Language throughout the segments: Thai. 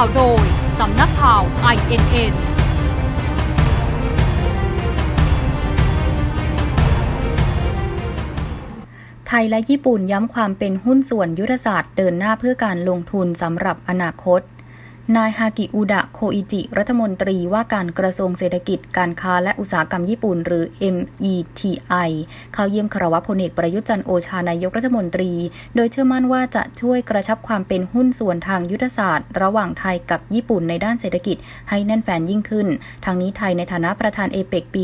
ข่าวโดย สำนักข่าว INN ไทยและญี่ปุ่นย้ำความเป็นหุ้นส่วนยุทธศาสตร์เดินหน้าเพื่อการลงทุนสำหรับอนาคต นายฮากิอุดะโคอิจิ รัฐมนตรีว่าการกระทรวงเศรษฐกิจการค้าและอุตสาหกรรมญี่ปุ่น หรือ METI เข้าเยี่ยมคารวะพลเอกประยุทธ์จันโอชานายกรัฐมนตรี โดยเชื่อมั่นว่าจะช่วยกระชับความเป็นหุ้นส่วนทางยุทธศาสตร์ ระหว่างไทยกับญี่ปุ่นในด้านเศรษฐกิจให้แน่นแฟนยิ่งขึ้น ทางนี้ไทยในฐานะประธานเอเปกปี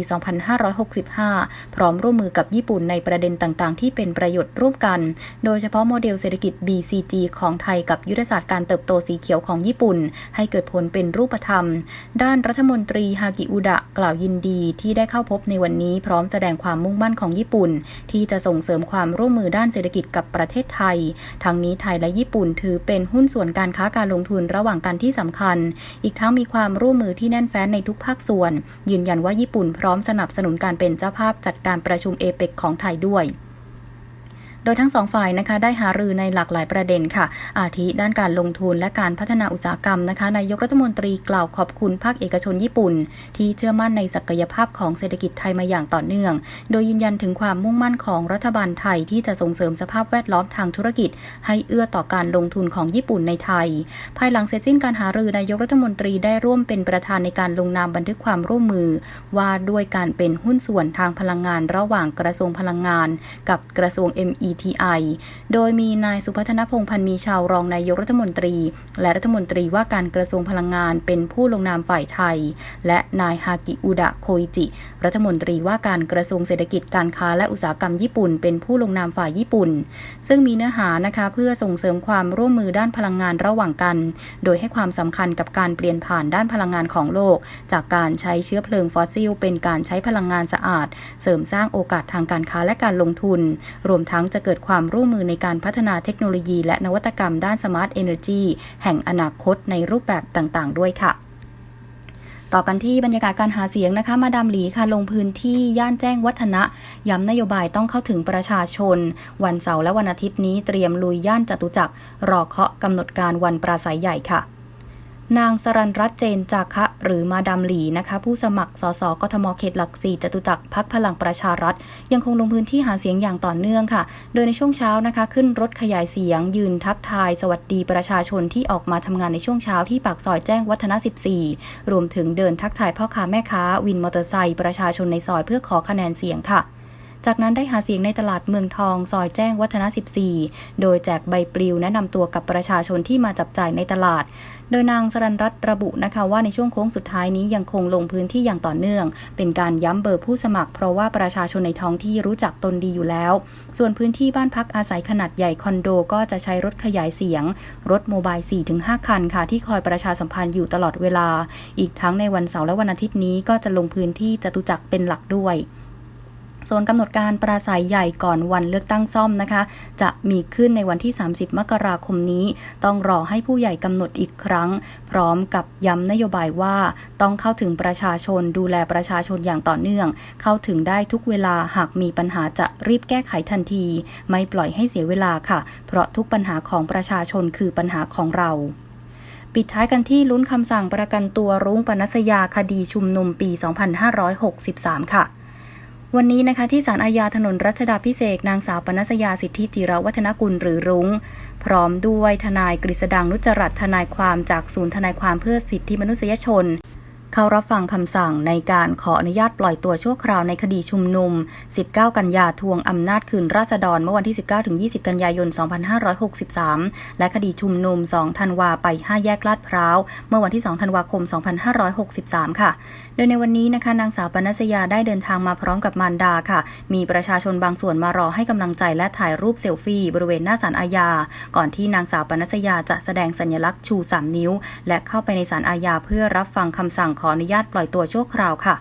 2565 พร้อมร่วมมือกับญี่ปุ่นในประเด็นต่างๆ ที่เป็นประโยชน์ร่วมกัน โดยเฉพาะโมเดลเศรษฐกิจ BCG ของไทยกับยุทธศาสตร์การเติบโตสีเขียวของญี่ปุ่นให้เกิดผลเป็นรูปธรรม ด้านรัฐมนตรีฮากิอุดะกล่าวยินดีที่ได้เข้าพบในวันนี้พร้อมแสดงความมุ่งมั่นของญี่ปุ่น ที่จะส่งเสริมความร่วมมือด้านเศรษฐกิจกับประเทศไทย ทั้งนี้ไทยและญี่ปุ่นถือเป็นหุ้นส่วนการค้าการลงทุนระหว่างกันที่สำคัญ อีกทั้งมีความร่วมมือที่แน่นแฟ้นในทุกภาคส่วน ยืนยันว่าญี่ปุ่นพร้อมสนับสนุนการเป็นเจ้าภาพจัดการประชุมเอเปกของไทยด้วย โดยทั้งสองฝ่ายนะคะได้หารือในหลากหลายประเด็นค่ะ อาทิด้านการลงทุนและการพัฒนาอุตสาหกรรมนะคะนายกรัฐมนตรีกล่าวขอบคุณภาคเอกชนญี่ปุ่น ที่เชื่อมั่นในศักยภาพของเศรษฐกิจไทยมาอย่างต่อเนื่อง โดยยืนยันถึงความมุ่งมั่นของรัฐบาลไทยที่จะส่งเสริมสภาพแวดล้อมทางธุรกิจ ให้เอื้อต่อการลงทุนของญี่ปุ่นในไทย ภายหลังเสร็จสิ้นการหารือนายกรัฐมนตรีได้ร่วมเป็นประธานในการลงนามบันทึกความร่วมมือ ว่าด้วยการเป็นหุ้นส่วนทางพลังงานระหว่างกระทรวงพลังงาน กับกระทรวง ETI โดยมีนายสุพัฒนพงพันมีชาวรองนายกรัฐมนตรี และรัฐมนตรีว่าการกระทรวงพลังงานเป็นผู้ลงนามฝ่ายไทย และนายฮากิอุดะโคอิจิ รัฐมนตรีว่าการกระทรวงเศรษฐกิจการค้าและอุตสาหกรรมญี่ปุ่น เป็นผู้ลงนามฝ่ายญี่ปุ่น ซึ่งมีเนื้อหานะคะเพื่อส่งเสริมความร่วมมือด้านพลังงานระหว่างกัน โดยให้ความสำคัญกับการเปลี่ยนผ่านด้านพลังงานของโลก จากการใช้เชื้อเพลิงฟอสซิล เป็นการใช้พลังงานสะอาด เสริมสร้างโอกาสทางการค้าและการลงทุน รวมทั้งจะเกิดความร่วมมือในการพัฒนาเทคโนโลยี และนวัตกรรมด้านสมาร์ทเอเนอร์จีแห่งอนาคตในรูปแบบต่างๆ ด้วยค่ะต่อกันที่บรรยากาศการหาเสียงนะคะ มาดามหลีค่ะลงพื้นที่ย่านแจ้งวัฒนะ ย้ำนโยบายต้องเข้าถึงประชาชน วันเสาร์และวันอาทิตย์นี้เตรียมลุยย่านจตุจักรรอเคาะกำหนดการวันปราศัยใหญ่ค่ะ นางสรันรัตเจนจาคะหรือมาดามหลีนะคะ ผู้สมัครสสกทมเขตหลักสี่จตุจักรพักพลังประชารัฐ ยังคงลงพื้นที่หาเสียงอย่างต่อเนื่องค่ะ โดยในช่วงเช้านะคะ ขึ้นรถขยายเสียง ยืนทักทาย สวัสดีประชาชนที่ออกมาทำงานในช่วงเช้าที่ปากซอยแจ้งวัฒนะ 14 รวมถึงเดินทักทายพ่อค้าแม่ค้าวินมอเตอร์ไซค์ประชาชนในซอยเพื่อขอคะแนนเสียงค่ะ จากนั้นได้หาเสียงในตลาดเมืองทองซอยแจ้งวัฒนะ 14 โดยแจกใบปลิวแนะนำตัวกับประชาชนที่มาจับจ่ายในตลาด โดยนางสรันรัตน์ระบุนะคะว่าในช่วงโค้งสุดท้ายนี้ยังคงลงพื้นที่อย่างต่อเนื่อง เป็นการย้ำเบอร์ผู้สมัคร เพราะว่าประชาชนในท้องที่รู้จักตนดีอยู่แล้ว ส่วนพื้นที่บ้านพักอาศัยขนาดใหญ่คอนโดก็จะใช้รถขยายเสียง รถโมบาย 4-5 คันค่ะ ที่คอยประชาสัมพันธ์อยู่ตลอดเวลา อีกทั้งในวันเสาร์และวันอาทิตย์นี้ก็จะลงพื้นที่จตุจักรเป็นหลักด้วย ส่วนกำหนดการปราศัยใหญ่ก่อนวันเลือกตั้งซ่อมนะคะ จะมีขึ้นในวันที่ 30 มกราคมนี้ ต้องรอให้ผู้ใหญ่กำหนดอีกครั้ง พร้อมกับย้ำนโยบายว่า ต้องเข้าถึงประชาชนดูแลประชาชนอย่างต่อเนื่อง เข้าถึงได้ทุกเวลาหากมีปัญหาจะรีบแก้ไขทันที ไม่ปล่อยให้เสียเวลาค่ะ เพราะทุกปัญหาของประชาชนคือปัญหาของเราปิดท้ายกันที่ลุ้นคำสั่งประกันตัวรุ้งปนัสยาคดีชุมนุมปี 2563 ค่ะ วันนี้นะคะที่ศาลอาญาถนนรัชดาพิเศษนางสาวปนัสยาสิทธิจิรวัฒนกุลหรือรุง้ง พร้อมด้วยทนายกฤษดังนุจรัตทนายความจากศูนย์ทนายความเพื่อสิทธิมนุษยชน เข้ารับฟังคำสั่งในการขออนุญาตปล่อยตัวชั่วคราวในคดีชุมนุม 19 กันยาทวงอำนาจคืนราษฎรเมื่อวันที่ 19-20 กันยายน 2563 และคดีชุมนุม 2 ธันวาไป 5 แยกลาดพร้าว เมื่อวันที่ 2 ธันวาคม 2563 ค่ะโดยในวันนี้นะคะนางสาวปนัสยาได้เดินทางมาพร้อมกับมารดาค่ะ มีประชาชนบางส่วนมารอให้กำลังใจและถ่ายรูปเซลฟี่ บริเวณหน้าศาลอาญา ก่อนที่นางสาวปนัสยาจะแสดงสัญลักษณ์ชู 3 นิ้ว และเข้าไปในศาลอาญาเพื่อรับฟังคำสั่งขออนุญาตปล่อยตัวชั่วคราวค่ะ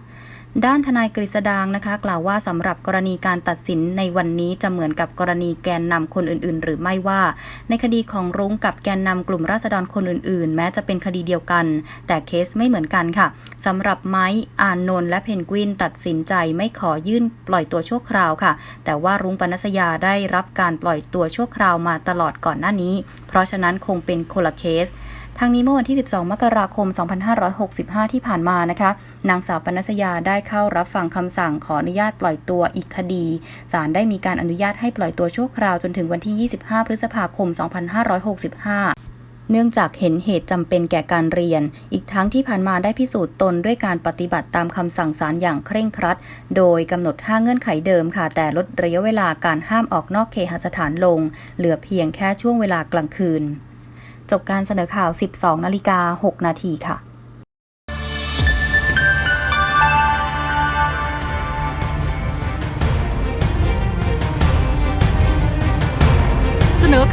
ด้านทนายกฤษดางนะคะ กล่าวว่าสำหรับกรณีการตัดสินในวันนี้จะเหมือนกับกรณีแกนนำคนอื่น ๆ หรือไม่ว่า ในคดีของรุ้งกับแกนนำกลุ่มราษฎรคนอื่น ๆ แม้จะเป็นคดีเดียวกัน แต่เคสไม่เหมือนกันค่ะสำหรับไม้อานนท์และเพนกวินตัดสินใจไม่ขอยื่นปล่อยตัวชั่วคราวค่ะ แต่ว่ารุ้งปนัสยาได้รับการปล่อยตัวชั่วคราวมาตลอดก่อนหน้านี้ เพราะฉะนั้นคงเป็นคนละเคสทางนี้เมื่อวันที่ 12 มกราคม 2565 ที่ผ่านมานะคะ นางสาวปนัสยาได้เข้ารับฟังคำสั่งขออนุญาตปล่อยตัวอีกคดี ศาลได้มีการอนุญาตให้ปล่อยตัวชั่วคราวจนถึงวันที่ 25 พฤษภาคม 2565เนื่องจากเห็นเหตุจำเป็นแก่การเรียน อีกทั้งที่ผ่านมาได้พิสูจน์ตนด้วยการปฏิบัติตามคำสั่งศาลอย่างเคร่งครัด โดยกำหนด 5 เงื่อนไขเดิมค่ะ แต่ลดระยะเวลาการห้ามออกนอกเคหสถานลง เหลือเพียงแค่ช่วงเวลากลางคืน จบการเสนอข่าว 12 นาฬิกา 6 นาทีค่ะ